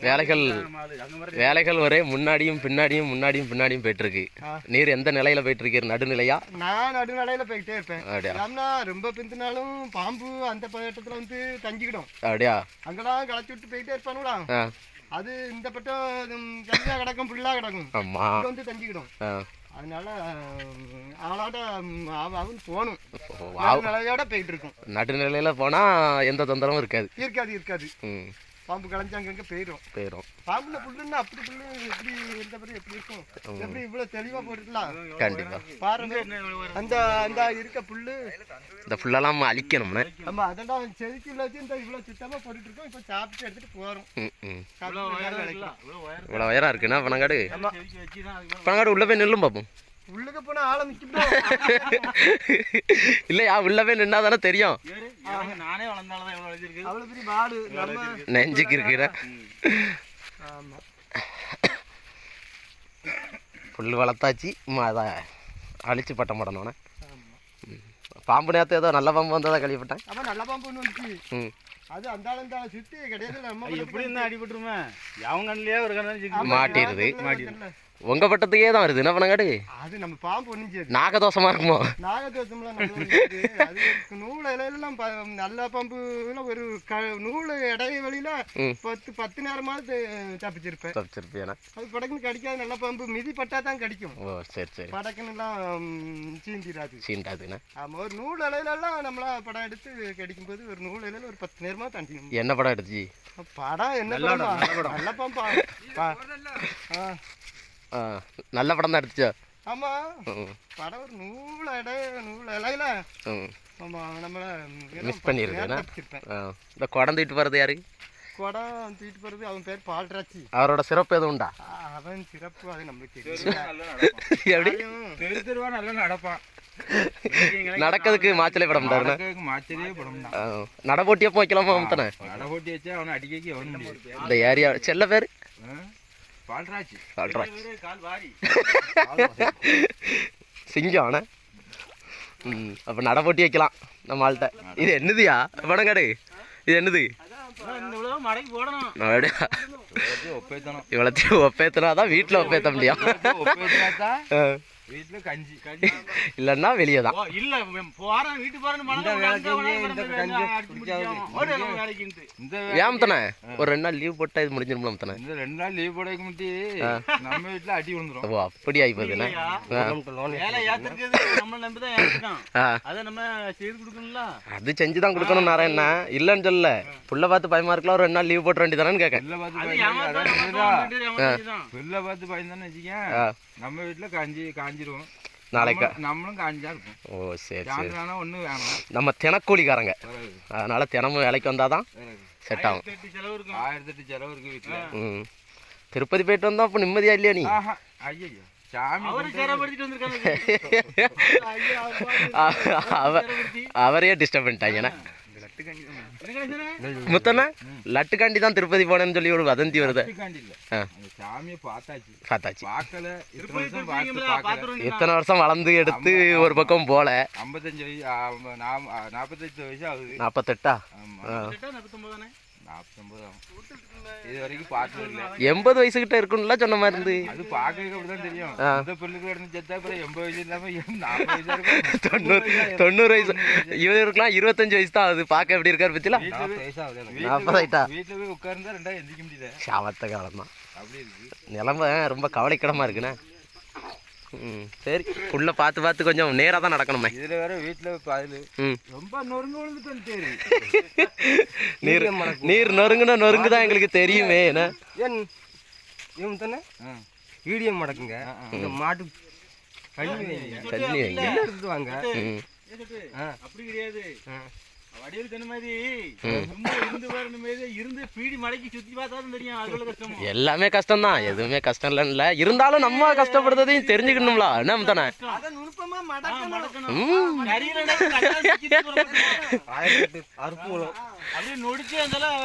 வேலைகள் வேலைகள் ஒரே முன்னாடியும் பின்னாடியும் முன்னாடியும் பின்னாடியும் போயிட்டு இருக்கு நீர் எந்த நிலையில போயிட்டு இருக்கு நடுநிலையா? நான் நடுநடையில போயிட்டே இருப்பேன். அப்படியா? ரொம்ப பிந்தினாலும் பாம்பு அந்த பட்டத்துல வந்து தங்கிக்கிடும். அப்படியா? அங்கெல்லாம் களைச்சி விட்டு போயிட்டே இருப்பானுங்களா அது இந்த பட்டம் கம்மியா கிடக்கும் புல்லா கிடக்கும். ஆமா. வந்து தங்கிக்கிடும். அதனால ம், ஆளாட்ட ம், அவ- அவன் போகணும். ஓ, வா- நிலையோட போயிட்டு இருக்கும் நடுநிலையில போனா எந்த தொந்தரவும் இருக்காது. இருக்காது இருக்காது. பாம்பு களைஞ்சு அங்கங்க போயிடும் போயிடும் பாம்புல புல்லுன்னா அப்படி புல்லு எப்படி இருந்த பிறகு எப்படி இருக்கும்? எப்படி இவ்வளவு தெளிவா போட்டுக்கலாம் கண்டிப்பா. பாருங்க. அந்த அந்த இருக்க புல்லு. இந்த ஃபுல்லெல்லாம் அழிக்கணும்னே. ஆமா அதெல்லாம் செதுக்கில வச்சு இந்த இவ்வளவு சுத்தமா போட்டுட்டு இருக்கோம் இப்ப சாப்பிட்டு எடுத்துட்டு போறோம். ம் ம். சாப்பிட்டு நேரம் விளைக்கலாம். இவ்வளோ உயரம் இருக்குண்ணா பனங்காடு பனங்காடு உள்ள போய் நில்லும் பார்ப்போம் உள்ளுக்கு போனா ஆள இல்லையா உள்ள போய் நின்னா தானே தெரியும் நானே வளர்ந்தாலும் எவ்வளோ வளர்ந்துருக்கு அவ்வளவு பெரிய மாடு. நம்ம நெஞ்சுக்கு இருக்கிற. ஆமா. புல் வளர்த்தாச்சு. அதை அழிச்சு பட்டம் போடணுண்ணே ஆமா. பாம்பு நேரத்து ஏதோ நல்ல பாம்பு வந்ததா கழிப்பட்டேன் அப்ப நல்ல பாம்பு ஒண்ணு வந்துச்சு. அது அந்த ஆளு சுத்தி கிடையாது. நம்ம எப்படி இருந்தா அடிபட்டுருமே? அவங்க கண்ணிலே ஒரு கண்ணு மாட்டிடுது. மாட்டிடுது. உங்க பட்டத்துக்கே தான் வருது. என்ன பண்ணங்காடு அது நம்ம பாம்பு ஒண்ணுஞ்சது. நாகதோஷமா இருக்குமோ? நாகதோஷம்லாம் நூல் இலையெல்லாம் ப- நல்ல பாம்புல ஒரு க நூல் இடைவெளியில ம். பத்து பத்து நேரமாவது தப்பிச்சிருப்பேன். தப்பிச்சிருப்பியாண்ணே அது படக்குன்னு கடிக்காது நல்ல பாம்பு. மிதி பட்டா தான் கடிக்கும். ஓ சரி சரி. படக்குன்னுலாம் சீந்திராது சீண்டாதுண்ணே ஆமா ஒரு நூல் இலையிலலாம் நம்மளா படம் எடுத்து கடிக்கும்போது ஒரு நூல் இலையில ஒரு பத்து நேரமா தாண்டிடும் என்ன படம் எடுத்துச்சு? படம் என்ன படம் நல்ல பாம்பா. ஆ, ஆ நல்ல படம் தான் எடுத்துச்சோ. ஆமா. படம் ஒரு நூல் இடை நூல் இலையில ம். ஆமா நம்மள மிஸ் ஆ இந்த குடம் தூக்கிட்டு போகிறது யாரு? குடம் தூக்கிட்டு போறது அவன் பேர் பால்ராச்சி. அவரோட சிறப்பு எதுவும் உண்டா? அவன் சிறப்பு அது நம்மளுக்கு எப்படி? தெரு தெருவா நல்லா நடப்பான். நடக்கிறதுக்கு மாச்சலே படம் மாச்சரியே படம் நட போட்டியப்போ வைக்கலாமா அமுத்தனே நட போட்டி வச்சா அவனை அடிக்க இந்த ஏரியா செல்ல பேர்? பால்ராஜ். சொல்கிறேன் கால் வாரி. சிங்கம் அண்ணே ம் அப்போ நட போட்டி வைக்கலாம் நம்ம ஆள்கிட்ட இது என்னதுயா? பணங்காடு இது என்னது? இவ்வளோத்தையும் ஒப்பேத்தினா தான் வீட்டில் ஒப்பேத்த முடியும். வீட்டுல கஞ்சி. கஞ்சி. இல்லைன்னா வெளியே தான் இல்ல வீட்டு இந்த கஞ்சி ஏமத்தனே ஒரு ரெண்டு நாள் லீவ் போட்டால் இது முடிஞ்சிருமில்ல அமுத்தனே? இந்த ரெண்டு நாள் லீவ் போடக்கு முட்டி நம்ம வீட்டுல அடி விழுந்துரும். ஓ அப்படி ஆகிப்போதுண்ணே ஆ. வேலை அதை நம்ம செய்து கொடுக்கணும்ல? அது செஞ்சு தான் கொடுக்கணும் நாராயணா இல்லைன்னு சொல்லல. புள்ள பார்த்து பயமா இருக்கலாம் ஒரு ரெண்டு நாள் லீவ் போட்டு வேண்டியதானு கேட்க வெளில பார்த்து. வெளில பார்த்து பயந்தானே வச்சுக்கேன். நம்ம வீட்டுல காஞ்சி காஞ்சிரும் நாளைக்கு? நம்ம- நம்மளும் காஞ்சா இருக்கும். ஓ சரி சரி. ஒண்ணு வேணாம். நம்ம தினக்கூலிக்காரங்க. அதனால தினமும் வேலைக்கு வந்தாதான் வராது. செட் ஆகும். செலவு இருக்கும். ஆயிரத்தி எட்டு செலவு இருக்கு வீட்டுல ம். திருப்பதி போயிட்டு வந்தா அப்போ நிம்மதியா இல்லையா நீ? ஆஹா. ஐயோ அவரையே டிஸ்டர்ப் பண்ணிட்டாங்கண்ணே என்ன? கணேசனே? முத்தண்ணே? லட்டுக்காண்டி தான் திருப்பதி போனேன்னு சொல்லி ஒரு வதந்தி வருது. காண்டி இல்ல ஆ. அந்த சாமியை பார்த்தாச்சு. பார்த்தாச்சு. பார்க்கல. இத்தனை வருஷம் வளர்ந்து எடுத்து ஒரு பக்கம் போல. ஐம்பத்தஞ்சு வயசு நாற்பத்தெட்டு வயசு ஆகுது. நாற்பத்தெட்டா எண்பது வயசுகிட்ட இருக்கும்ல சொன்ன மாதிரி இருந்து. அது பார்க்கறதுக்கு அப்படிதான் தெரியும். பிள்ளைக்கு கிடந்து செத்தா அப்புறம் எண்பது வயசு இல்லாம வயசா தொண்ணூறு தொண்ணூறு வயசு. இவருக்குலாம் இருபத்தஞ்சு வயசு தான் அது பார்க்க எப்படி இருக்காரு பத்தில நாற்பது ஆயிட்டா வீட்டுல போய் உட்கார்ந்தா ரெண்டா எந்திரிக்க முடியல. சாவத்த காலம் தான் அப்படி இருக்கு. நிலமை ரொம்ப கவலைக்கிடமா இருக்குண்ணே. ம் சரி. உள்ள பார்த்து பார்த்து கொஞ்சம் நேராக தான் நடக்கணுமே. இதுல வேற வீட்டுல பதிலு ம். ரொம்ப நொறுங்க விழுந்துட்டு சரி நீர் நீர் நொறுங்குனா நொறுங்கு தான் எங்களுக்கு தெரியுமே என்ன? ஏன் இவன் தானே? வீடியோ மடக்குங்க. இந்த மாட்டு வைங்க தண்ணி வைங்க. எல்லாம் எடுத்துட்டு வாங்க. அப்படி கிடையாது. வடிவேல் சொன்ன மாதிரி சும்மா இருந்து பாருங்க மாதிரி இருந்து பீடி மடக்கி சுத்தி பார்த்தா தான் தெரியும் அது உள்ள கஷ்டம். எல்லாமே கஷ்டம் தான் எதுவுமே கஷ்டம் இல்லைன்னு இல்லை. இருந்தாலும் நம்ம கஷ்டப்படுறதையும் தெரிஞ்சுக்கணும்ல. என்ன தானே? அப்படியே நொடிச்சு அதெல்லாம்